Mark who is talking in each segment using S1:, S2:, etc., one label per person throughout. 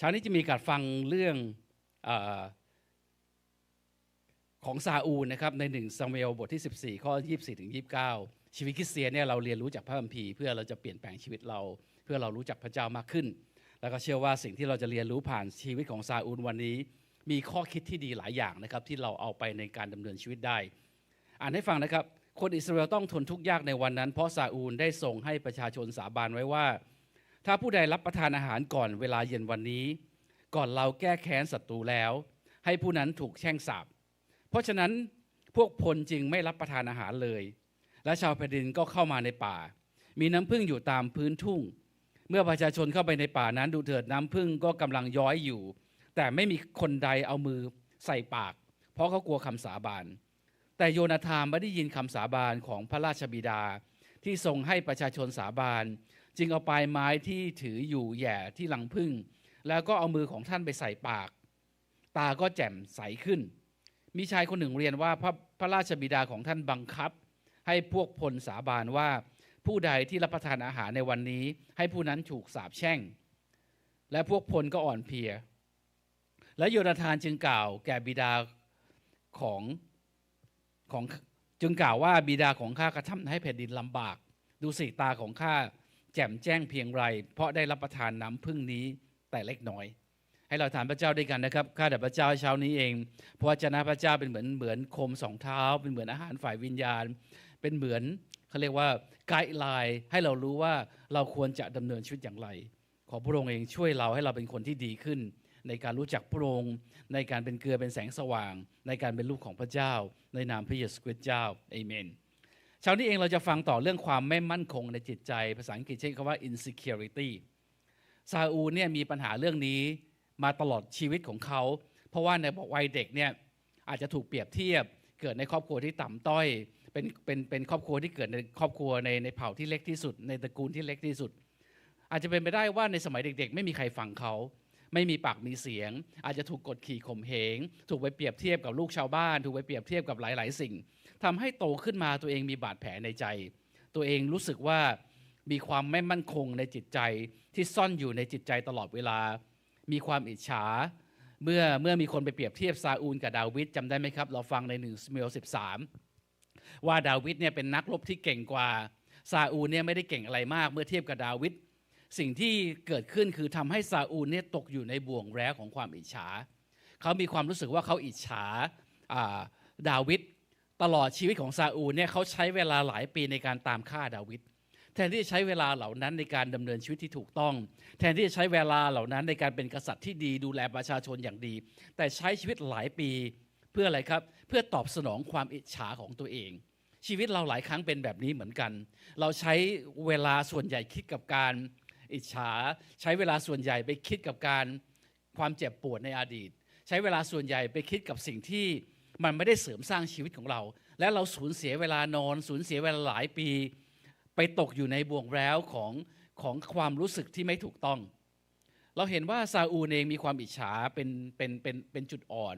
S1: เช้านี้จะมีการฟังเรื่องอของซาอูลนะครับในหนึ่งซามูเอลบทที่ 14 ข้อ 24 ถึง 29 ชีวิตคริสเตียนเนี่ยเราเรียนรู้จากพระคัมภีร์เพื่อเราจะเปลี่ยนแปลงชีวิตเรา เพื่อเรารู้จักพระเจ้ามากขึ้น แล้วก็เชื่อว่าสิ่งที่เราจะเรียนรู้ผ่านชีวิตของซาอูลวันนี้ มีข้อคิดที่ดีหลายอย่างนะครับที่เราเอาไปในการดำเนินชีวิตได้ อ่านให้ฟังนะครับคนอิสราเอลต้องทนทุกข์ยากในวันนั้น เพราะซาอูลได้ส่งให้ประชาชนสาบานไว้ว่า ถ้าผู้ใดรับประทานอาหารก่อนเวลาเย็นวันนี้ ก่อนเราแก้แค้นศัตรูแล้ว ให้ผู้นั้นถูกแช่งสาปเพราะฉะนั้นพวกพลจึงไม่รับประทานอาหารเลย และชาวแผ่นดินก็เข้ามาในป่า มีน้ำพึ่งอยู่ตามพื้นทุ่ง เมื่อประชาชนเข้าไปในป่านั้นดูเถิดน้ำพึ่งก็กำลังย้อยอยู่ แต่ไม่มีคนใดเอามือใส่ปาก เพราะเขากลัวคำสาบานแต่โยนาธานไม่ได้ยินคำสาบานของพระราชบิดาที่ทรงให้ประชาชนสาบาน จึงเอาปลายไม้ที่ถืออยู่แหย่ที่หลังพึ่ง แล้วก็เอามือของท่านไปใส่ปาก ตาก็แจ่มใสขึ้น มีชายคนหนึ่งเรียนว่าพระพระราชบิดาของท่านบังคับ ให้พวกพลสาบานว่าผู้ใดที่รับประทานอาหารในวันนี้ ให้ผู้นั้นถูกสาปแช่ง และพวกพลก็อ่อนเพลีย และโยนาธานจึงกล่าวแก่บิดาของของจึงกล่าวว่าบิดาของข้ากระทำให้แผ่นดินลำบาก ดูสิตาของข้า แจ่มแจ้งเพียงไร เพราะได้รับประทานน้ำพึ่งนี้แต่เล็กน้อย ให้เราถามพระเจ้าด้วยกันนะครับข้าแต่พระเจ้าเช้านี้เองเพราะวจนะพระเจ้าเป็นเหมือนเหมือนโคมสองเท้า เป็นเหมือนอาหารฝ่ายวิญญาณ เป็นเหมือนเขาเรียกว่าไกด์ไลน์ให้เรารู้ว่าเราควรจะดำเนินชีวิตอย่างไร ขอพระองค์เองช่วยเราให้เราเป็นคนที่ดีขึ้น ในการรู้จักพระองค์ในการเป็นเกลือเป็นแสงสว่าง ในการเป็นลูกของพระเจ้า ในนามพระเยซูคริสต์เจ้าเอเมน เช้านี้เองเราจะฟังต่อเรื่องความไม่มั่นคงในจิตใจ ภาษาอังกฤษใช้คำว่า insecurity ซาอูลเนี่ยมีปัญหาเรื่องนี้มาตลอดชีวิตของเขา เพราะว่าในวัยเด็กเนี่ยอาจจะถูกเปรียบเทียบ เกิดในครอบครัวที่ต่ำต้อย เป็นเป็นเป็นครอบครัวที่เกิดในครอบครัวในในเผ่าที่เล็กที่สุด ในตระกูลที่เล็กที่สุด อาจจะเป็นไปได้ว่าในสมัยเด็ก ๆ ไม่มีใครฟังเขาไม่มีปากมีเสียง อาจจะถูกกดขี่ข่มเหง ถูกไปเปรียบเทียบกับลูกชาวบ้าน ถูกไปเปรียบเทียบกับหลาย ๆ สิ่ง ทำให้โตขึ้นมาตัวเองมีบาดแผลในใจ ตัวเองรู้สึกว่ามีความไม่มั่นคงในจิตใจที่ซ่อนอยู่ในจิตใจตลอดเวลา มีความอิจฉา เมื่อเมื่อมีคนไปเปรียบเทียบซาอูลกับดาวิดจำได้ไหมครับ เราฟังในหนึ่งสม e ลสิบสามว่าดาวิดเนี่ยเป็นนักรบที่เก่งกว่าซาอูลเนี่ยไม่ได้เก่งอะไรมาก เมื่อเทียบกับดาวิดสิ่งที่เกิดขึ้นคือทำให้ซาอูลเนี่ยตกอยู่ในบ่วงแร้ของความอิจฉา เขามีความรู้สึกว่าเขาอิจฉาดาวิด ตลอดชีวิตของซาอูลเนี่ยเขาใช้เวลาหลายปีในการตามฆ่าดาวิดแทนที่จะใช้เวลาเหล่านั้นในการดำเนินชีวิตที่ถูกต้อง แทนที่จะใช้เวลาเหล่านั้นในการเป็นกษัตริย์ที่ดีดูแลประชาชนอย่างดี แต่ใช้ชีวิตหลายปีเพื่ออะไรครับ เพื่อตอบสนองความอิจฉาของตัวเอง ชีวิตเราหลายครั้งเป็นแบบนี้เหมือนกัน เราใช้เวลาส่วนใหญ่คิดกับการอิจฉา ใช้เวลาส่วนใหญ่ไปคิดกับการความเจ็บปวดในอดีต ใช้เวลาส่วนใหญ่ไปคิดกับสิ่งที่ มันไม่ได้เสริมสร้างชีวิตของเรา และเราสูญเสียเวลานอน สูญเสียเวลาหลายปี ไปตกอยู่ในบ่วงแร้วของของความรู้สึกที่ไม่ถูกต้อง เราเห็นว่าซาอูเองมีความอิจฉาเป็นเป็นเป็นเป็นจุดอ่อน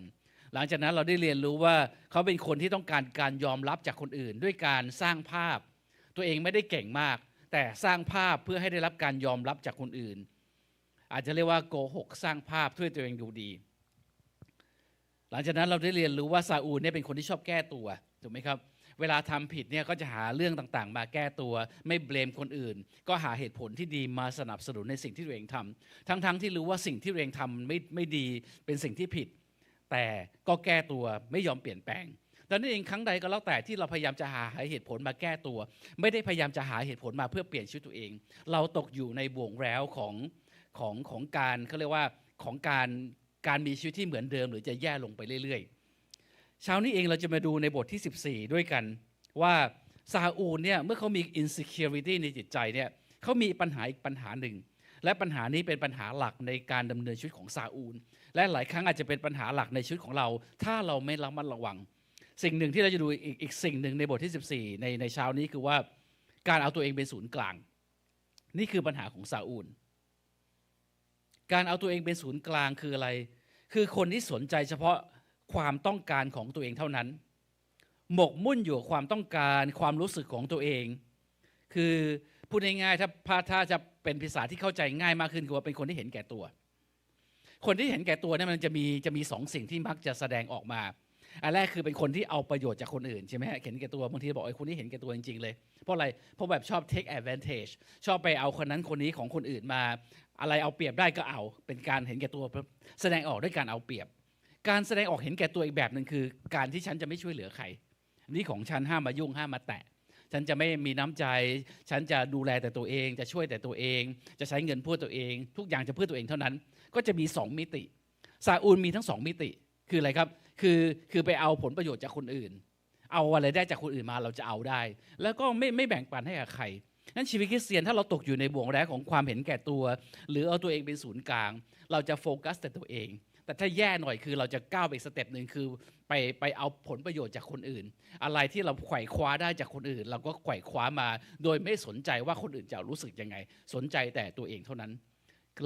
S1: หลังจากนั้นเราได้เรียนรู้ว่าเขาเป็นคนที่ต้องการการยอมรับจากคนอื่น ด้วยการสร้างภาพ ตัวเองไม่ได้เก่งมาก แต่สร้างภาพเพื่อให้ได้รับการยอมรับจากคนอื่น อาจจะเรียกว่าโกหกสร้างภาพเพื่อตัวเองดูดี หลังจากนั้นเราได้เรียนรู้ว่าซาอูลเนี่ยเป็นคนที่ชอบแก้ตัวถูกไหมครับเวลาทำผิดเนี่ยก็จะหาเรื่องต่างๆ มาแก้ตัว ไม่เบลมคนอื่น ก็หาเหตุผลที่ดีมาสนับสนุนในสิ่งที่ตัวเองทำทั้งๆทที่รู้ว่าสิ่งที่ตัวเองทำไม่ไม่ดีเป็นสิ่งที่ผิด แต่ก็แก้ตัวไม่ยอมเปลี่ยนแปลงดังนั้นเองครั้งใดก็แล้วแต่ที่เราพยายามจะหาเหตุผลมาแก้ตัว ไม่ได้พยายามจะหาเหตุผลมาเพื่อเปลี่ยนชีวิตตัวเอง เราตกอยู่ในบ่วงแร้วของของของการเขาเรียกว่าของการ การมีชีวิตที่เหมือนเดิม หรือจะแย่ลงไปเรื่อยๆเช้านี้เองเราจะมาดูในบทที่ 14 ด้วยกันว่าซาอูลเนี่ยเมื่อเขามี insecurity ในจิตใจเนี่ยเขามีปัญหาอีกปัญหาหนึ่ง และปัญหานี้เป็นปัญหาหลักในการดำเนินชีวิตของซาอูล และหลายครั้งอาจจะเป็นปัญหาหลักในชีวิตของเรา ถ้าเราไม่ระมัดระวัง สิ่งหนึ่งที่เราจะดูอีกอีกสิ่งหนึ่งในบทที่ 14 ในในเช้านี้คือว่าการเอาตัวเองเป็นศูนย์กลาง นี่คือปัญหาของซาอูล การเอาตัวเองเป็นศูนย์กลางคืออะไร คือคนที่สนใจเฉพาะความต้องการของตัวเองเท่านั้น หมกมุ่นอยู่ความต้องการความรู้สึกของตัวเอง คือพูดง่ายๆถ้าพาถ้าจะเป็นภาษาที่เข้าใจง่ายมากขึ้นคือว่าเป็นคนที่เห็นแก่ตัว คนที่เห็นแก่ตัวเนี่ยมันจะมีจะมีสองสิ่งที่มักจะแสดงออกมาอันแรกคือเป็นคนที่เอาประโยชน์จากคนอื่นใช่ไหมฮะเห็นแก่ตัวบางทีบอกไอ้คนนี้เห็นแก่ตัวจริงๆเลย เพราะอะไรเพราะแบบชอบ take advantage ชอบไปเอาคนนั้นคนนี้ของคนอื่นมา อะไรเอาเปรียบได้ก็เอา เป็นการเห็นแก่ตัวแสดงออกด้วยการเอาเปรียบ การแสดงออกเห็นแก่ตัวอีกแบบหนึ่งคือ การที่ฉันจะไม่ช่วยเหลือใครนี่ของฉันห้ามมายุ่งห้ามมาแตะฉันจะไม่มีน้ำใจ ฉันจะดูแลแต่ตัวเอง จะช่วยแต่ตัวเอง จะใช้เงินเพื่อตัวเอง ทุกอย่างจะเพื่อตัวเองเท่านั้น ก็จะมีสองมิติ ซาอูลมีทั้งสองมิติ คืออะไรครับ คือ คือไปเอาผลประโยชน์จากคนอื่น เอาอะไรได้จากคนอื่นมาเราจะเอาได้ แล้วก็ไม่ไม่แบ่งปันให้กับใคร นั้นชีวิตคริสเตียนถ้าเราตกอยู่ในบ่วงแรกของความเห็นแก่ตัว หรือเอาตัวเองเป็นศูนย์กลาง เราจะโฟกัสแต่ตัวเอง แต่ถ้าแย่หน่อยคือเราจะก้าวไปอีกสเต็ปหนึ่งคือไปไปเอาผลประโยชน์จากคนอื่น อะไรที่เราไขว่คว้าได้จากคนอื่น เราก็ไขว่คว้ามา โดยไม่สนใจว่าคนอื่นจะรู้สึกยังไง สนใจแต่ตัวเองเท่านั้น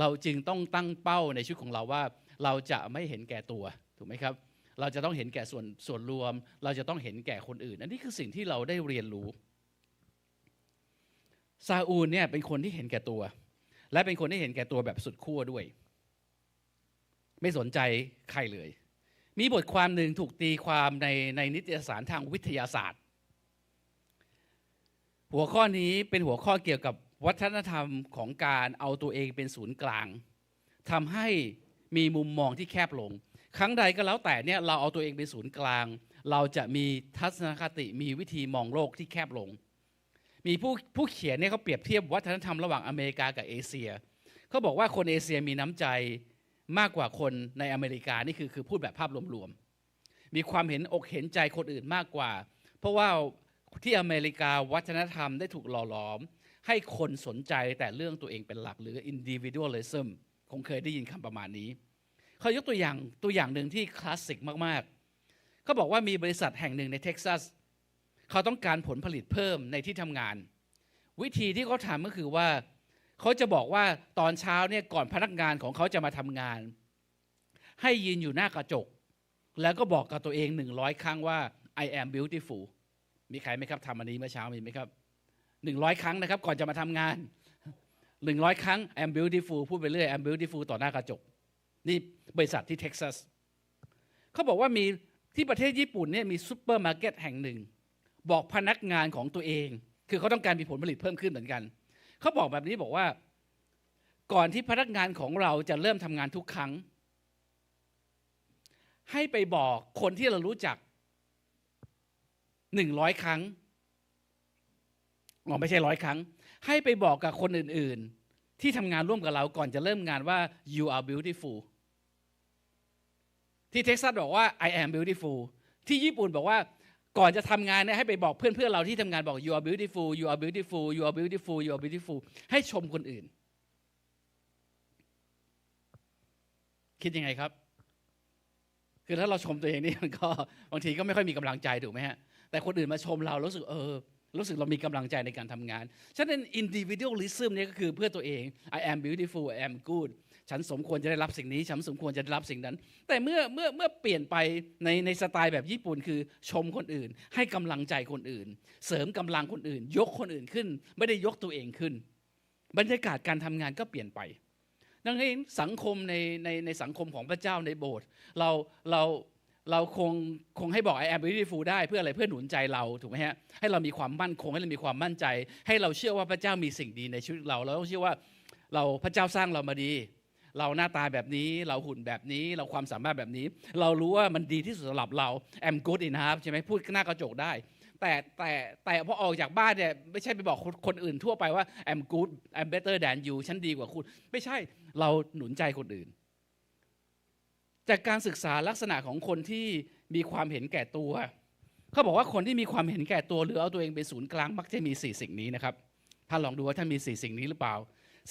S1: เราจึงต้องตั้งเป้าในชีวิตของเราว่า เราจะไม่เห็นแก่ตัวถูกไหมครับเราจะต้องเห็นแก่ส่วนส่วนรวม เราจะต้องเห็นแก่คนอื่น อันนี้คือสิ่งที่เราได้เรียนรู้ ซาอูลเนี่ยเป็นคนที่เห็นแก่ตัว และเป็นคนที่เห็นแก่ตัวแบบสุดขั้วด้วย ไม่สนใจใครเลย มีบทความหนึ่งถูกตีความในในนิตยสารทางวิทยาศาสตร์ หัวข้อนี้เป็นหัวข้อเกี่ยวกับวัฒนธรรมของการเอาตัวเองเป็นศูนย์กลางทำให้มีมุมมองที่แคบลง ครั้งใดก็แล้วแต่เนี่ยเราเอาตัวเองเป็นศูนย์กลาง เราจะมีทัศนคติมีวิธีมองโลกที่แคบลง มีผู้ผู้เขียนเนี่ยเขาเปรียบเทียบวัฒนธรรมระหว่างอเมริกากับเอเชียเขาบอกว่าคนเอเชียมีน้ำใจมากกว่าคนในอเมริกานี่คือคือพูดแบบภาพรวมๆมีความเห็นอกเห็นใจคนอื่นมากกว่า เพราะว่าที่อเมริกาวัฒนธรรมได้ถูกหล่อหลอม ให้คนสนใจแต่เรื่องตัวเองเป็นหลักหรือ individualism คงเคยได้ยินคำประมาณนี้เขายกตัวอย่างตัวอย่างหนึ่งที่คลาสสิกมากๆเขาบอกว่ามีบริษัทแห่งหนึ่งในเท็กซัสเขาต้องการผลผลิตเพิ่มในที่ทำงาน วิธีที่เขาทำก็คือว่า เขาจะบอกว่าตอนเช้าเนี่ยก่อนพนักงานของเขาจะมาทำงาน ให้ยืนอยู่หน้ากระจก แล้วก็บอกกับตัวเองหนึ่งร้อยครั้งว่า I am beautiful มีใครไหมครับทำอันนี้เมื่อเช้ามีไหมครับหนึ่งร้อยครั้งนะครับ ก่อนจะมาทำงานหนึ่งร้อยครั้ง I'm beautiful พูดไปเรื่อย I'm beautiful ต่อหน้ากระจก นี่บริษัทที่เท็กซัสเขาบอกว่ามีที่ประเทศญี่ปุ่นเนี่ยมีซูเปอร์มาร์เก็ตแห่งหนึ่ง บอกพนักงานของตัวเอง คือเขาต้องการมีผลผลิตเพิ่มขึ้นเหมือนกัน เขาบอกแบบนี้บอกว่า ก่อนที่พนักงานของเราจะเริ่มทำงานทุกครั้ง ให้ไปบอกคนที่เรารู้จักหนึ่งร้อยครั้งอ๋อไม่ใช่ร้อยครั้ง ให้ไปบอกกับคนอื่น ๆ ที่ทำงานร่วมกับเราก่อนจะเริ่มงานว่า you are beautiful ที่เท็กซัสบอกว่า I am beautiful ที่ญี่ปุ่นบอกว่า ก่อนจะทำงานเนี่ยให้ไปบอกเพื่อนๆเราที่ทำงานบอก you are beautiful you are beautiful you are beautiful you are beautiful ให้ชมคนอื่น คิดยังไงครับ คือถ้าเราชมตัวเองนี่มันก็บางทีก็ไม่ค่อยมีกำลังใจถูกไหมฮะแต่คนอื่นมาชมเรารู้สึกเออรู้สึกเรามีกำลังใจในการทำงาน ฉะนั้น individualism เนี่ยก็คือเพื่อตัวเอง I am beautiful I am good ฉันสมควรจะได้รับสิ่งนี้ ฉันสมควรจะได้รับสิ่งนั้น แต่เมื่อเมื่อเมื่อเปลี่ยนไปในในสไตล์แบบญี่ปุ่นคือชมคนอื่น ให้กำลังใจคนอื่น เสริมกำลังคนอื่น ยกคนอื่นขึ้น ไม่ได้ยกตัวเองขึ้น บรรยากาศการทำงานก็เปลี่ยนไปดังนั้นสังคมในในในสังคมของพระเจ้าในโบสถ์เราเราเราคงคงให้บอก I am beautiful ได้เพื่ออะไรเพื่อหนุนใจเราถูกไหมฮะให้เรามีความมั่นคงให้เรามีความมั่นใจ ให้เราเชื่อว่าพระเจ้ามีสิ่งดีในชีวิตเราเราต้องเชื่อว่าเราพระเจ้าสร้างเรามาดี เราหน้าตาแบบนี้ เราหุ่นแบบนี้ เราความสามารถแบบนี้ เรารู้ว่ามันดีที่สุดสำหรับเรา am good enough ใช่ไหมพูดหน้ากระจกได้ แต่แต่แต่พอออกจากบ้านเนี่ยไม่ใช่ไปบอกคนคนอื่นทั่วไปว่า I'm good I'm better than you ฉันดีกว่าคุณ ไม่ใช่เราหนุนใจคนอื่น จากการศึกษาลักษณะของคนที่มีความเห็นแก่ตัวเขาบอกว่าคนที่มีความเห็นแก่ตัวหรือเอาตัวเองเป็นศูนย์กลางมักจะมีสี่สิ่งนี้นะครับ ท่านลองดูว่าท่านมีสี่สิ่งนี้หรือเปล่า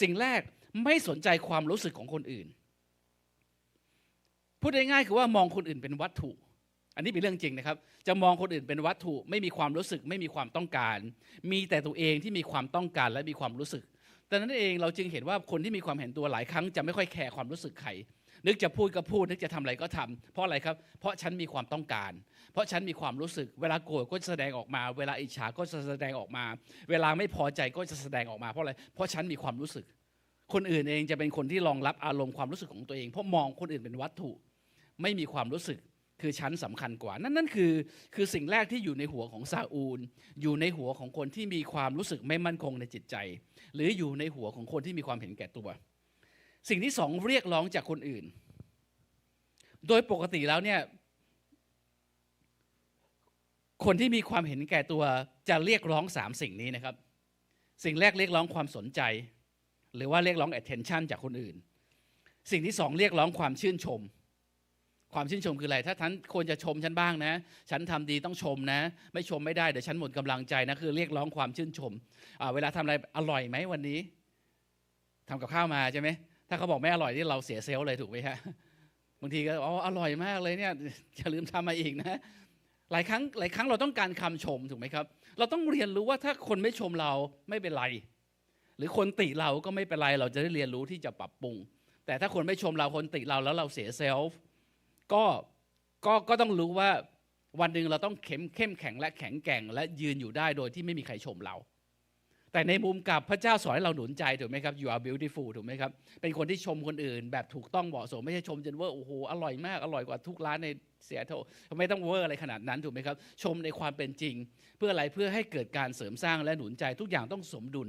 S1: สิ่งแรก ไม่สนใจความรู้สึกของคนอื่น พูดง่ายๆคือว่ามองคนอื่นเป็นวัตถุ อันนี้เป็นเรื่องจริงนะครับ จะมองคนอื่นเป็นวัตถุ ไม่มีความรู้สึก ไม่มีความต้องการ มีแต่ตัวเองที่มีความต้องการและมีความรู้สึกดังนั้นเองเราจึงเห็นว่าคนที่มีความเห็นตัวหลายครั้งจะไม่ค่อยแคร์ความรู้สึกใครนึกจะพูดก็พูด นึกจะทำอะไรก็ทำเพราะอะไรครับ เพราะฉันมีความต้องการ เพราะฉันมีความรู้สึก เวลาโกรธก็จะแสดงออกมา เวลาอิจฉาก็จะแสดงออกมา เวลาไม่พอใจก็จะแสดงออกมา เพราะอะไร เพราะฉันมีความรู้สึก คนอื่นเองจะเป็นคนที่รองรับอารมณ์ความรู้สึกของตัวเอง เพราะมองคนอื่นเป็นวัตถุ ไม่มีความรู้สึกคือชั้นสำคัญกว่า นั่นนั่นคือคือสิ่งแรกที่อยู่ในหัวของซาอูล อยู่ในหัวของคนที่มีความรู้สึกไม่มั่นคงในจิตใจ หรืออยู่ในหัวของคนที่มีความเห็นแก่ตัว สิ่งที่สองเรียกร้องจากคนอื่น โดยปกติแล้วเนี่ยคนที่มีความเห็นแก่ตัวจะเรียกร้องสามสิ่งนี้นะครับ สิ่งแรกเรียกร้องความสนใจ หรือว่าเรียกร้อง attention จากคนอื่น สิ่งที่สองเรียกร้องความชื่นชม ความชื่นชมคืออะไร ถ้าท่านควรจะชมฉันบ้างนะ ฉันทำดีต้องชมนะ ไม่ชมไม่ได้เดี๋ยวฉันหมดกำลังใจนะคือเรียกร้องความชื่นชม เวลาทำอะไรอร่อยไหมวันนี้ทำกับข้าวมาใช่ไหมถ้าเขาบอกไม่อร่อยที่เราเสียเซลล์เลยถูกไหมฮะบางทีก็อ๋ออร่อยมากเลยเนี่ยอย่าลืมทำมาอีกนะหลายครั้งหลายครั้งเราต้องการคำชมถูกไหมครับ เราต้องเรียนรู้ว่าถ้าคนไม่ชมเราไม่เป็นไร หรือคนติเราก็ไม่เป็นไรเราจะได้เรียนรู้ที่จะปรับปรุง แต่ถ้าคนไม่ชมเราคนติเราแล้วเราเสียเซลฟ์ก็ก็ก็ต้องรู้ว่าวันหนึ่งเราต้องเข้มเข้มแข็งและแข็งแกร่ง และยืนอยู่ได้โดยที่ไม่มีใครชมเรา แต่ในมุมกับพระเจ้าสอนให้เราหนุนใจถูกไหมครับ you are beautiful ถูกไหมครับ เป็นคนที่ชมคนอื่น แบบถูกต้องเหมาะสมไม่ใช่ชมจนว่าโอ้โหอร่อยมากอร่อยกว่าทุกร้านในเสียโทไม่ต้องเวอร์อะไรขนาดนั้นถูกไหมครับ ชมในความเป็นจริง เพื่ออะไรเพื่อให้เกิดการเสริมสร้างและหนุนใจทุกอย่างต้องสมดุล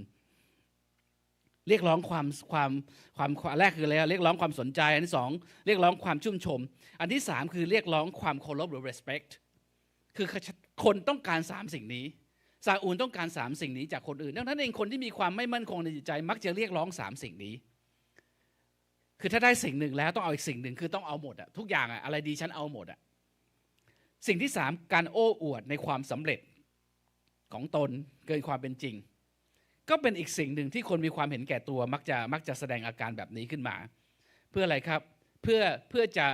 S1: เรียกร้องความความความแรกคืออะไรเรียกร้องความสนใจ อันที่สองเรียกร้องความชุ่มชม อันที่สามคือเรียกร้องความเคารพหรือ respect คือคนต้องการสามสิ่งนี้ซาอูลต้องการสามสิ่งนี้จากคนอื่นดังนั้นเองคนที่มีความไม่มั่นคงในจิตใจ มักจะเรียกร้องสามสิ่งนี้ คือถ้าได้สิ่งหนึ่งแล้วต้องเอาอีกสิ่งหนึ่งคือต้องเอาหมดอะทุกอย่างอะอะไรดีฉันเอาหมดอะสิ่งที่สามการโอ้อวดในความสำเร็จของตนเกินความเป็นจริง ก็เป็นอีกสิ่งหนึ่งที่คนมีความเห็นแก่ตัวมักจะมักจะแสดงอาการแบบนี้ขึ้นมา เพื่ออะไรครับเพื่อเพื่อจะ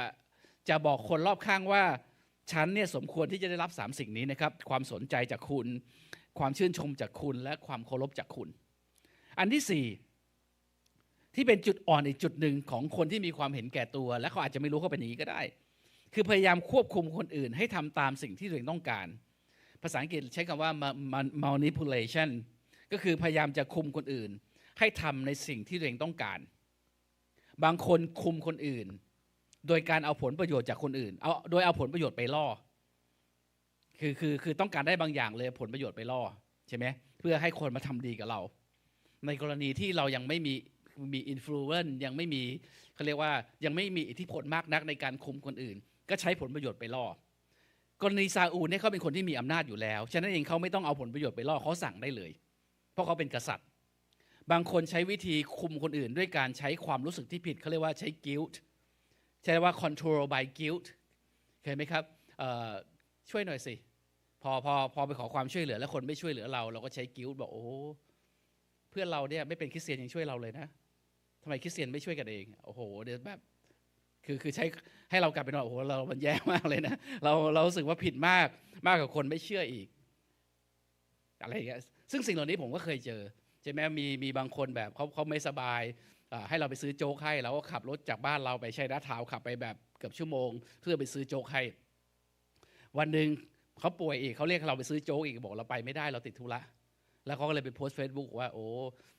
S1: จะบอกคนรอบข้างว่าฉันเนี่ยสมควรที่จะได้รับสามสิ่งนี้นะครับความสนใจจากคุณ ความชื่นชมจากคุณ และความเคารพจากคุณ อันที่สี่ที่เป็นจุดอ่อนอีกจุดหนึ่งของคนที่มีความเห็นแก่ตัว และเขาอาจจะไม่รู้เขาเป็นอย่างนี้ก็ได้ คือพยายามควบคุมคนอื่น ให้ทำตามสิ่งที่ตัวเองต้องการ ภาษาอังกฤษใช้คำว่า manipulation ก็คือพยายามจะคุมคนอื่น ให้ทำในสิ่งที่ตัวเองต้องการ บางคนคุมคนอื่น โดยการเอาผลประโยชน์จากคนอื่นเอาโดยเอาผลประโยชน์ไปล่อ คือคือคือต้องการได้บางอย่างเลยผลประโยชน์ไปล่อใช่ไหมเพื่อให้คนมาทำดีกับเรา ในกรณีที่เรายังไม่มีมีอินฟลูเอนซ์ยังไม่มีเขาเรียกว่ายังไม่มีอิทธิพลมากนักในการคุมคนอื่น ก็ใช้ผลประโยชน์ไปล่อกรณีซาอูลเนี่ยเขาเป็นคนที่มีอำนาจอยู่แล้ว ฉะนั้นเองเขาไม่ต้องเอาผลประโยชน์ไปล่อเขาสั่งได้เลย ราะเขาเป็นกษัตริย์ บางคนใช้วิธีคุมคนอื่น ด้วยการใช้ความรู้สึกที่ผิดเขาเรียกว่าใช้ guilt ใช้ว่า control by guilt เคยไหมครับช่วยหน่อยสิพอพอพอไปขอความช่วยเหลือ แล้วคนไม่ช่วยเหลือเรา เราก็ใช้กิ้วบอกโอ้เพื่อนเราเนี่ยไม่เป็นคริสเตียนยังช่วยเราเลยนะทำไมคริสเตียนไม่ช่วยกันเองโอ้โหเดี๋ยวแบบคือคือใช้ให้เรากลับไปนอนโอ้โหเรามันแย่มากเลยนะเราเราสึกว่าผิดมากมากกว่าคนไม่เชื่ออีกอะไรอย่างเงี้ย ซึ่งสิ่งเหล่านี้ผมก็เคยเจอใช่ไหมมีมีบางคนแบบเขาเขาไม่สบายให้เราไปซื้อโจ๊กให้เราก็ขับรถจากบ้านเราไปใช้ด้าเท้าขับไปแบบเกือบชั่วโมง เพื่อไปซื้อโจ๊กให้ วันหนึ่งเขาป่วยอีกเขาเรียกเราไปซื้อโจ๊กอีกบอกเราไปไม่ได้เราติดธุระแล้วเขาก็เลยไปโพสต์เฟซบุ๊กว่าโอ้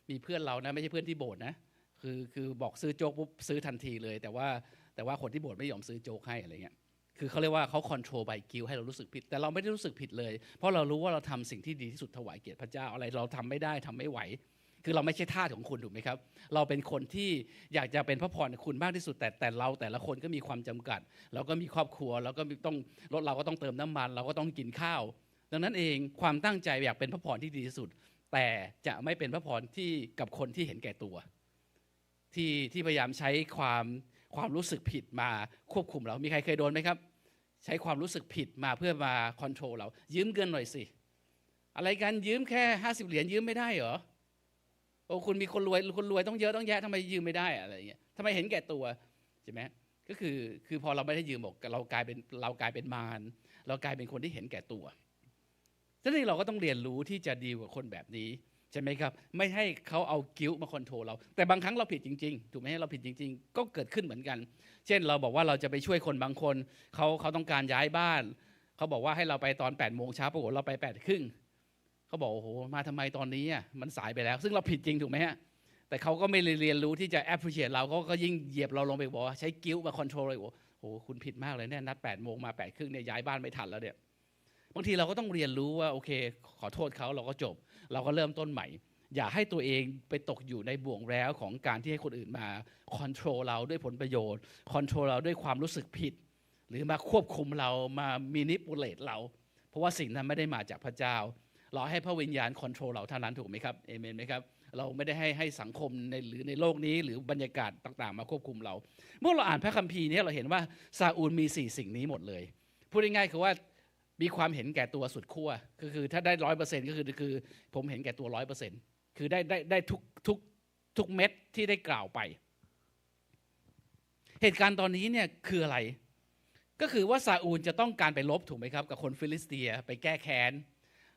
S1: มีเพื่อนเรานะไม่ใช่เพื่อนที่โบสถ์นะคือคือบอกซื้อโจ๊กปุ๊บซื้อทันทีเลย แต่ว่าแต่ว่าคนที่โบสถ์ไม่ยอมซื้อโจ๊กให้อะไรเงี้ย คือเขาเรียกว่าเขาคอนโทรลไบกิลให้เรารู้สึกผิด แต่เราไม่ได้รู้สึกผิดเลย เพราะเรารู้ว่าเราทำสิ่งที่ดีที่สุดถวายเกียรติพระเจ้าอะไรเราทำไม่ได้ทำไม่ไหว คือเราไม่ใช่ทาสของคุณถูกไหมครับ เราเป็นคนที่อยากจะเป็นพระพรคุณมากที่สุด แต่แต่เราแต่ละคนก็มีความจำกัด เราก็มีครอบครัว เราก็ต้องรถเราก็ต้องเติมน้ำมัน เราก็ต้องกินข้าว ดังนั้นเองความตั้งใจอยากเป็นพระพรที่ดีที่สุด แต่จะไม่เป็นพระพรที่กับคนที่เห็นแก่ตัว ที่ที่พยายามใช้ความ ความรู้สึกผิดมาควบคุมเรา มีใครเคยโดนไหมครับ ใช้ความรู้สึกผิดมาเพื่อมาคอนโทรลเรา ยืมเงินหน่อยสิ อะไรกันยืมแค่ห้าสิบเหรียญยืมไม่ได้เหรอ โอ้คุณมีคนรวยคนรวยต้องเยอะต้องแยะทำไมยืมไม่ได้อะไรเงี้ยทำไมเห็นแก่ตัวใช่ไหมก็คือคือพอเราไม่ได้ยืมบอกเรากลายเป็นเรากลายเป็นมารเรากลายเป็นคนที่เห็นแก่ตัวฉะนั้นเราก็ต้องเรียนรู้ที่จะดีกว่าคนแบบนี้ ใช่ไหมครับ ไม่ให้เขาเอากิ้วมาคอนโทรลเรา แต่บางครั้งเราผิดจริง ๆ ถูกไหมเราผิดจริง ๆ ก็เกิดขึ้นเหมือนกัน เช่นเราบอกว่าเราจะไปช่วยคนบางคนเขาเขาต้องการย้ายบ้านเขาบอกว่าให้เราไปตอน8ปดโมงเช้าปรากฏเราไป8ปดครึ่งเขาบอกโอ้โหมาทำไมตอนนี้อะมันสายไปแล้ว ซึ่งเราผิดจริงถูกไหมฮะแต่เขาก็ไม่เรียนรู้ที่จะ appreciate เราก็ก็ยิ่งเหยียบเราลงไปบอกว่าใช้กิ้วมา control เลยโอ้โหคุณผิดมากเลยเนี่ยนัด8ปดโมงมา8ปดครึ่งเนี่ยย้ายบ้านไม่ทันแล้วเนี่ย บางทีเราก็ต้องเรียนรู้ว่าโอเค ขอโทษเขาเราก็จบ เราก็เริ่มต้นใหม่ อย่าให้ตัวเองไปตกอยู่ในบ่วงแล้วของการที่ให้คนอื่นมา control เราด้วยผลประโยชน์ control เราด้วยความรู้สึกผิด หรือมาควบคุมเรามา manipulate เรา เพราะว่าสิ่งนั้นไม่ได้มาจากพระเจ้า เราให้พระวิญญาณ control เราเท่านั้นถูกไหมครับเอเมนไหมครับเราไม่ได้ให้ให้สังคมในหรือในโลกนี้ หรือบรรยากาศต่างๆ มาควบคุมเรา เมื่อเราอ่านพระคัมภีร์นี้เราเห็นว่าซาอูลมีสี่สิ่งนี้หมดเลย พูดง่ายๆคือว่า มีความเห็นแก่ตัวสุดขั้วก็คือถ้าได้ร้อยเปอร์เซ็นต์ก็คือคือผมเห็นแก่ตัวร้อยเปอร์เซ็นต์คือได้ได้ได้ทุกทุกทุกเม็ดที่ได้กล่าวไป เหตุการณ์ตอนนี้เนี่ยคืออะไร ก็คือว่าซาอูลจะต้องการไปลบถูกไหมครับ กับคนฟิลิสเตียไปแก้แค้น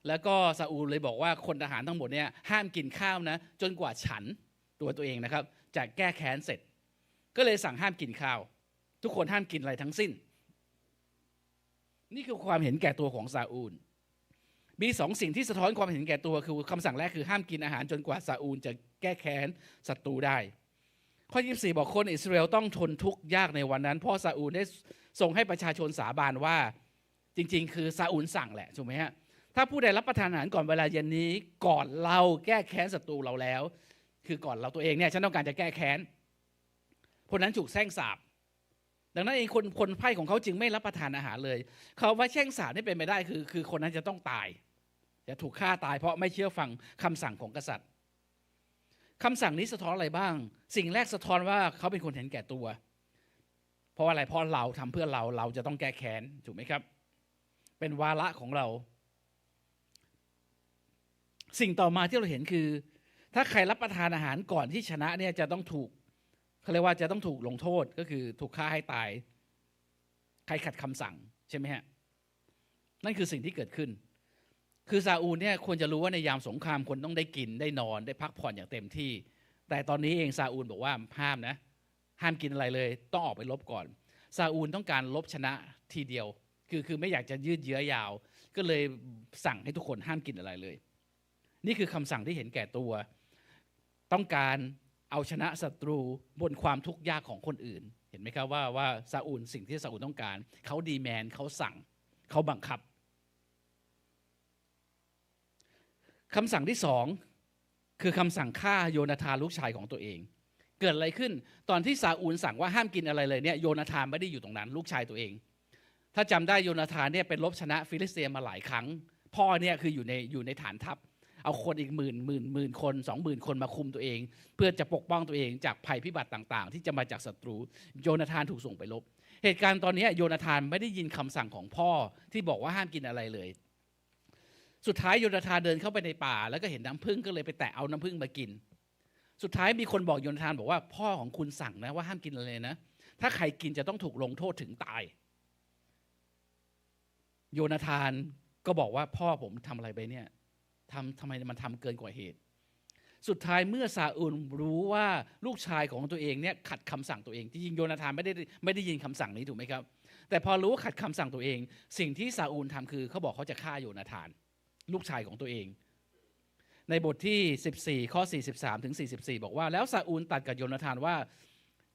S1: แล้วก็ซาอูลเลยบอกว่าคนทหารทั้งหมดเนี่ยห้ามกินข้าวนะ จนกว่าฉันตัวตัวเองนะครับจะแก้แค้นเสร็จ ก็เลยสั่งห้ามกินข้าว ทุกคนห้ามกินอะไรทั้งสิ้น นี่คือความเห็นแก่ตัวของซาอูล มีสองสิ่งที่สะท้อนความเห็นแก่ตัวคือคำสั่งแรกคือห้ามกินอาหารจนกว่าซาอูลจะแก้แค้นศัตรูได้ ข้อ 24 บอกคนอิสราเอลต้องทนทุกข์ยากในวันนั้นเพราะซาอูลได้ส่งให้ประชาชนสาบานว่าจริง ๆ คือซาอูลสั่งแหละถูกไหมฮะถ้าผู้ใดรับประทานอาหารก่อนเวลาเย็นนี้ก่อนเราแก้แค้นศัตรูเราแล้ว คือก่อนเราตัวเองเนี่ยฉันต้องการจะแก้แค้นคนนั้นถูกแช่งสาบ ดังนั้นเองคนคนไพ่ของเขาจึงไม่รับประทานอาหารเลยเขาว่าแช่งสาบนี่เป็นไปได้คือ คือคนนั้นจะต้องตาย จะถูกฆ่าตายเพราะไม่เชื่อฟังคำสั่งของกษัตริย์คำสั่งนี้สะท้อนอะไรบ้าง สิ่งแรกสะท้อนว่าเขาเป็นคนเห็นแก่ตัว เพราะอะไรเพราะเราทำเพื่อเราเราจะต้องแก้แค้นถูกไหมครับ เป็นวาระของเรา สิ่งต่อมาที่เราเห็นคือ ถ้าใครรับประทานอาหารก่อนที่ชนะเนี่ยจะต้องถูก เขาเรียกว่าจะต้องถูกลงโทษก็คือถูกฆ่าให้ตาย ใครขัดคำสั่งใช่ไหมฮะนั่นคือสิ่งที่เกิดขึ้น คือซาอูลเนี่ยควรจะรู้ว่าในยามสงครามคนต้องได้กินได้นอนได้พักผ่อนอย่างเต็มที่ แต่ตอนนี้เองซาอูลบอกว่าห้ามนะห้ามกินอะไรเลย ต้องออกไปลบก่อนซาอูลต้องการลบชนะทีเดียว คือคือไม่อยากจะยืดเยื้อยาว ก็เลยสั่งให้ทุกคนห้ามกินอะไรเลย นี่คือคำสั่งที่เห็นแก่ตัว ต้องการ เอาชนะศัตรูบนความทุกข์ยากของคนอื่น เห็นไหมครับว่าว่าซาอูลสิ่งที่ซาอูลต้องการ เขาดีแมนเขาสั่งเขาบังคับคำสั่งที่สองคือคำสั่งฆ่าโยนาธานลูกชายของตัวเอง เกิดอะไรขึ้นตอนที่ซาอูลสั่งว่าห้ามกินอะไรเลยเนี่ยโยนาธานไม่ได้อยู่ตรงนั้น ลูกชายตัวเอง ถ้าจำได้โยนาธานเนี่ยเป็นลบชนะฟิลิสเตียมาหลายครั้ง พ่อเนี่ยคืออยู่ในอยู่ในฐานทัพ เอาคนอีกหมื่นหมื่นหมื่นคนสองหมื่นคนมาคุมตัวเอง เพื่อจะปกป้องตัวเองจากภัยพิบัติต่างๆ ที่จะมาจากศัตรู โยนาธานถูกส่งไปลบ เหตุการณ์ตอนนี้โยนาธานไม่ได้ยินคำสั่งของพ่อที่บอกว่าห้ามกินอะไรเลย สุดท้ายโยนาธานเดินเข้าไปในป่า แล้วก็เห็นน้ำผึ้งก็เลยไปแตะเอาน้ำผึ้งมากิน สุดท้ายมีคนบอกโยนาธานบอกว่าพ่อของคุณสั่งนะว่าห้ามกินอะไรนะ ถ้าใครกินจะต้องถูกลงโทษถึงตายโยนาธานก็บอกว่าพ่อผมทำอะไรไปเนี่ย ทำทำไมมันทำเกินกว่าเหตุ สุดท้ายเมื่อซาอูลรู้ว่าลูกชายของตัวเองเนี่ยขัดคำสั่งตัวเองที่จริงโยนาธานไม่ได้ไม่ได้ยินคำสั่งนี้ถูกไหมครับ แต่พอรู้ว่าขัดคำสั่งตัวเอง สิ่งที่ซาอูลทำคือเขาบอกเขาจะฆ่าโยนาธาน ลูกชายของตัวเอง ในบทที่ 14 ข้อ 43 ถึง 44 บอกว่า แล้วซาอูลตัดกับโยนาธานว่า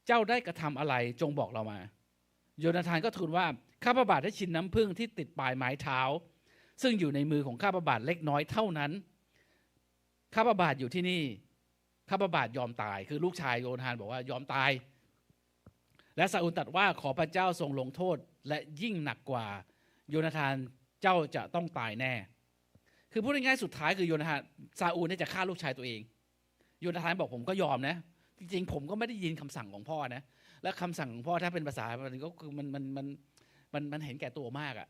S1: เจ้าได้กระทำอะไรจงบอกเรามา โยนาธานก็ทูลว่าข้าพระบาทได้ชินน้ำผึ้งที่ติดปลายไม้เท้า ซึ่งอยู่ในมือของข้าพระบาทเล็กน้อยเท่านั้น ข้าพระบาทอยู่ที่นี่ ข้าพระบาทยอมตาย คือลูกชายโยนาธานบอกว่ายอมตาย และซาอูลตัดว่าขอพระเจ้าทรงลงโทษและยิ่งหนักกว่า โยนาธานเจ้าจะต้องตายแน่ คือพูดง่ายๆสุดท้ายคือโยนาธานซาอูลเนี่ยจะฆ่าลูกชายตัวเอง โยนาธานบอกผมก็ยอมนะ จริงๆ ผมก็ไม่ได้ยินคำสั่งของพ่อนะ และคำสั่งของพ่อถ้าเป็นภาษามันก็คือมันมันมันมันมันเห็นแก่ตัวมากอะ่ะ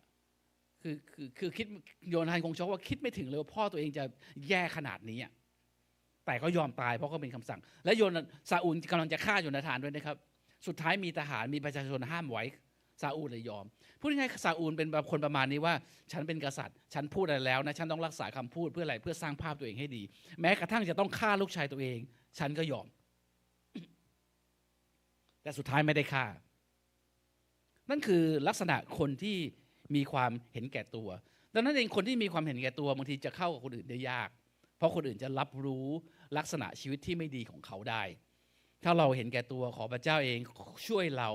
S1: คือคือคือคิดโยนาธานคงช็อกว่าคิดไม่ถึงเลยว่าพ่อตัวเองจะแย่ขนาดนี้แต่ก็ยอมตายเพราะเขาเป็นคำสั่ง และโยนซาอูลกำลังจะฆ่าโยนาธานด้วยนะครับ สุดท้ายมีทหารมีประชาชนห้ามไว้ซาอูลเลยยอมพูดง่ายๆซาอูลเป็นคนประมาณนี้ว่า ฉันเป็นกษัตริย์ ฉันพูดอะไรแล้วนะฉันต้องรักษาคำพูดเพื่ออะไรเพื่อสร้างภาพตัวเองให้ดี แม้กระทั่งจะต้องฆ่าลูกชายตัวเอง ฉันก็ยอม แต่สุดท้ายไม่ได้ฆ่า นั่นคือลักษณะคนที่ มีความเห็นแก่ตัว ดังนั้นเองคนที่มีความเห็นแก่ตัวบางทีจะเข้ากับคนอื่นได้ยาก เพราะคนอื่นจะรับรู้ลักษณะชีวิตที่ไม่ดีของเขาได้ ถ้าเราเห็นแก่ตัวขอพระเจ้าเองช่วยเรา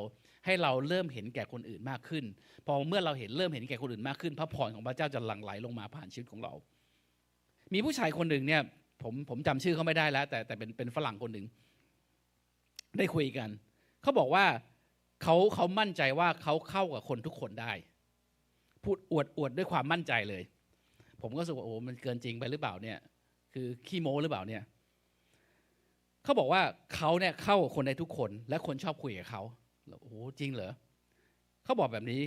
S1: ให้เราเริ่มเห็นแก่คนอื่นมากขึ้น พอเมื่อเราเห็นเริ่มเห็นแก่คนอื่นมากขึ้น พระพรของพระเจ้าจะหลั่งไหลลงมาผ่านชีวิตของเรา มีผู้ชายคนหนึ่งเนี่ยผมผมจำชื่อเขาไม่ได้แล้ว แต่แต่เป็นเป็นฝรั่งคนหนึ่งได้คุยกัน เขาบอกว่าเขาเขามั่นใจว่าเขาเข้ากับคนทุกคนได้ พูดอวดอวดด้วยความมั่นใจเลย ผมก็รู้สึกว่าโอ้มันเกินจริงไปหรือเปล่าเนี่ย คือขี้โม้หรือเปล่าเนี่ยเขาบอกว่าเขาเนี่ยเข้ากับคนได้ทุกคน และคนชอบคุยกับเขาแล้วโอ้โหจริงเหรอเขาบอกแบบนี้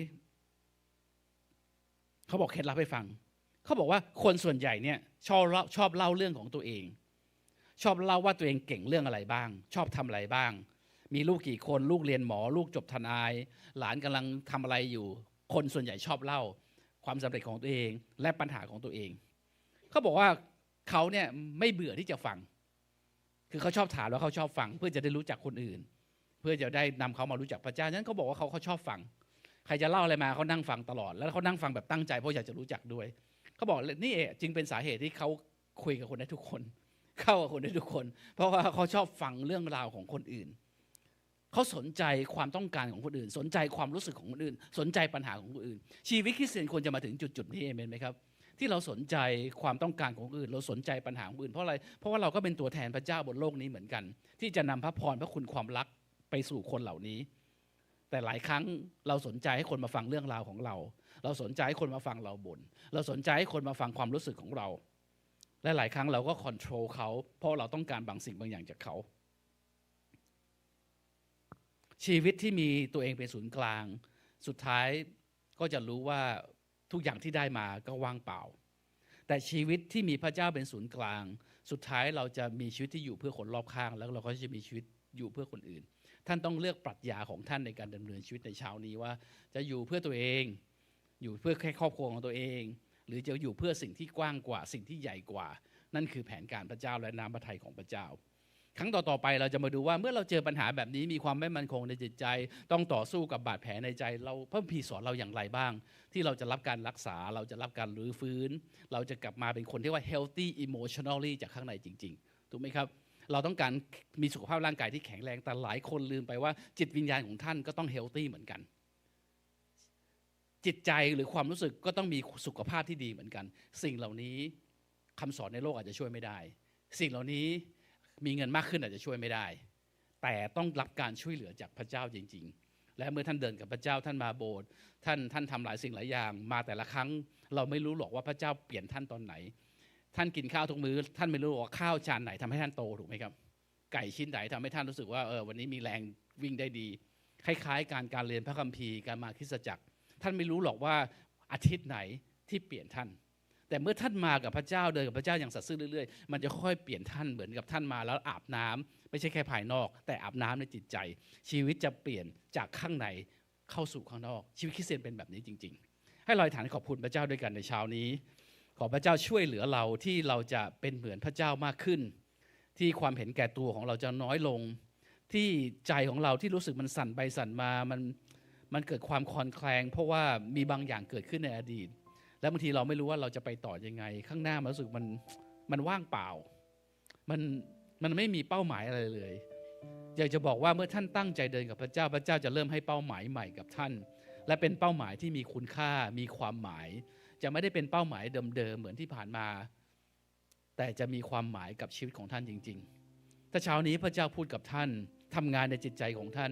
S1: เขาบอกเคล็ดลับให้ฟังเขาบอกว่าคนส่วนใหญ่เนี่ยชอบชอบเล่าเรื่องของตัวเอง ชอบเล่าว่าตัวเองเก่งเรื่องอะไรบ้าง ชอบทำอะไรบ้างมีลูกกี่คนลูกเรียนหมอ ลูกจบทนาย หลานกำลังทำอะไรอยู่ คนส่วนใหญ่ชอบเล่าความสำเร็จของตัวเองและปัญหาของตัวเอง เขาบอกว่าเขาเนี่ยไม่เบื่อที่จะฟัง คือเขาชอบถามแล้วเขาชอบฟัง เพื่อจะได้รู้จักคนอื่น เพื่อจะได้นำเขามารู้จักพระเจ้าฉะนั้นเขาบอกว่าเขาเขาชอบฟัง ใครจะเล่าอะไรมาเขานั่งฟังตลอด แล้วเขานั่งฟังแบบตั้งใจเพราะอยากจะรู้จักด้วย เขาบอกนี่เองจึงเป็นสาเหตุที่เขาคุยกับคนได้ทุกคน เข้ากับคนได้ทุกคน เพราะว่าเขาชอบฟังเรื่องราวของคนอื่น เขาสนใจความต้องการของคนอื่น สนใจความรู้สึกของคนอื่น สนใจปัญหาของคนอื่น ชีวิตคริสเตียนควรจะมาถึงจุดจุดๆนี้เอเมนไหมครับที่เราสนใจความต้องการของคนอื่น เราสนใจปัญหาของคนอื่น เพราะอะไรเพราะว่าเราก็เป็นตัวแทนพระเจ้าบนโลกนี้เหมือนกัน ที่จะนำพระพรพระคุณความรักไปสู่คนเหล่านี้ แต่หลายครั้งเราสนใจให้คนมาฟังเรื่องราวของเรา เราสนใจให้คนมาฟังเราบน่นเราสนใจให้คนมาฟังความรู้สึกของเราและหลายครั้งเราก็คอนโทรลเขาเพราะเราต้องการบางสิ่งบางอย่างจากเขา ชีวิตที่มีตัวเองเป็นศูนย์กลาง สุดท้ายก็จะรู้ว่าทุกอย่างที่ได้มาก็ว่างเปล่า แต่ชีวิตที่มีพระเจ้าเป็นศูนย์กลาง สุดท้ายเราจะมีชีวิตที่อยู่เพื่อคนรอบข้าง แล้วเราก็จะมีชีวิตอยู่เพื่อคนอื่น ท่านต้องเลือกปรัชญาของท่านในการดำเนินชีวิตในเช้านี้ว่า จะอยู่เพื่อตัวเอง อยู่เพื่อแค่ครอบครัวของตัวเอง หรือจะอยู่เพื่อสิ่งที่กว้างกว่าสิ่งที่ใหญ่กว่า นั่นคือแผนการพระเจ้าและน้ำพระทัยของพระเจ้า ครั้งต่อๆไปเราจะมาดูว่าเมื่อเราเจอปัญหาแบบนี้มีความไม่มั่นคงในจิตใจ ต้องต่อสู้กับบาดแผลในใจ เราพระคัมภีสอนเราอย่างไรบ้าง ที่เราจะรับการรักษาเราจะรับการรื้อฟื้น เราจะกลับมาเป็นคนที่ว่า healthy emotionally จากข้างในจริง ๆ ถูกไหมครับ เราต้องการมีสุขภาพร่างกายที่แข็งแรงแต่หลายคนลืมไปว่า จิตวิญญาณของท่านก็ต้อง healthy เหมือนกันจิตใจหรือความรู้สึกก็ต้องมีสุขภาพที่ดีเหมือนกัน สิ่งเหล่านี้คำสอนในโลกอาจจะช่วยไม่ได้ สิ่งเหล่านี้ มีเงินมากขึ้นอาจจะช่วยไม่ได้ แต่ต้องรับการช่วยเหลือจากพระเจ้าจริง ๆ และเมื่อท่านเดินกับพระเจ้าท่านมาโบสถ์ท่านท่านทำหลายสิ่งหลายอย่าง มาแต่ละครั้ง เราไม่รู้หรอกว่าพระเจ้าเปลี่ยนท่านตอนไหน ท่านกินข้าวทุกมื้อท่านไม่รู้หรอกว่าข้าวจานไหนทำให้ท่านโตถูกไหมครับ ไก่ชิ้นไหนทำให้ท่านรู้สึกว่าเออวันนี้มีแรงวิ่งได้ดี คล้ายๆ การการเรียนพระคัมภีร์การมาคริสตจักร ท่านไม่รู้หรอกว่าอาทิตย์ไหนที่เปลี่ยนท่าน แต่เมื่อท่านมากับพระเจ้าเดินกับพระเจ้าอย่างสัตย์ซื่อเรื่อยๆ มันจะค่อยๆเปลี่ยนท่านเหมือนกับท่านมาแล้วอาบน้ำไม่ใช่แค่ภายนอก แต่อาบน้ำในจิตใจ ชีวิตจะเปลี่ยนจากข้างในเข้าสู่ข้างนอก ชีวิตคริสเตียนเป็นแบบนี้จริง ๆ ให้เราอธิษฐานขอบคุณพระเจ้าด้วยกันในเช้านี้ ขอพระเจ้าช่วยเหลือเราที่เราจะเป็นเหมือนพระเจ้ามากขึ้น ที่ความเห็นแก่ตัวของเราจะน้อยลง ที่ใจของเราที่รู้สึกมันสั่นไปสั่นมามันมันเกิดความคลอนแคลง เพราะว่ามีบางอย่างเกิดขึ้นในอดีต แล้วบางทีเราไม่รู้ว่าเราจะไปต่อยังไง ข้างหน้ามันรู้สึกมันมันว่างเปล่า มันมันไม่มีเป้าหมายอะไรเลย อยากจะบอกว่าเมื่อท่านตั้งใจเดินกับพระเจ้าพระเจ้าจะเริ่มให้เป้าหมายใหม่กับท่าน และเป็นเป้าหมายที่มีคุณค่ามีความหมาย จะไม่ได้เป็นเป้าหมายเดิมๆเหมือนที่ผ่านมา แต่จะมีความหมายกับชีวิตของท่านจริง ๆ ถ้าเช้านี้พระเจ้าพูดกับท่านทำงานในจิตใจของท่าน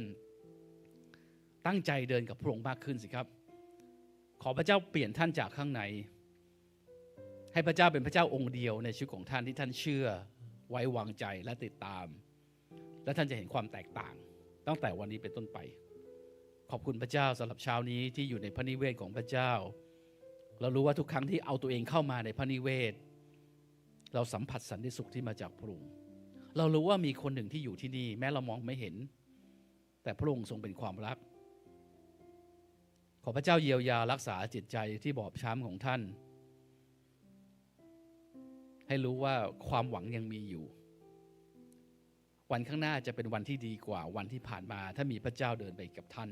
S1: ตั้งใจเดินกับพระองค์มากขึ้นสิครับ ขอพระเจ้าเปลี่ยนท่านจากข้างใน ให้พระเจ้าเป็นพระเจ้าองค์เดียวในชีวิตของท่านที่ท่านเชื่อไว้วางใจและติดตาม และท่านจะเห็นความแตกต่าง ตั้งแต่วันนี้เป็นต้นไป ขอบคุณพระเจ้าสำหรับเช้านี้ที่อยู่ในพระนิเวศของพระเจ้า เรารู้ว่าทุกครั้งที่เอาตัวเองเข้ามาในพระนิเวศ เราสัมผัสสันติสุขที่มาจากพระองค์เรารู้ว่ามีคนหนึ่งที่อยู่ที่นี่ แม้เรามองไม่เห็น แต่พระองค์ทรงเป็นความรัก ขอพระเจ้าเยียวยารักษาจิตใจที่บอบช้ำของท่าน ให้รู้ว่าความหวังยังมีอยู่ วันข้างหน้าจะเป็นวันที่ดีกว่าวันที่ผ่านมาถ้ามีพระเจ้าเดินไปกับท่าน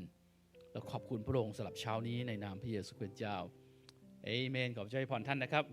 S1: แล้วขอบคุณพระองค์สำหรับเช้านี้ในนามพระเยซูคริสต์เจ้าเอเมนขอบใจพรท่านนะครับ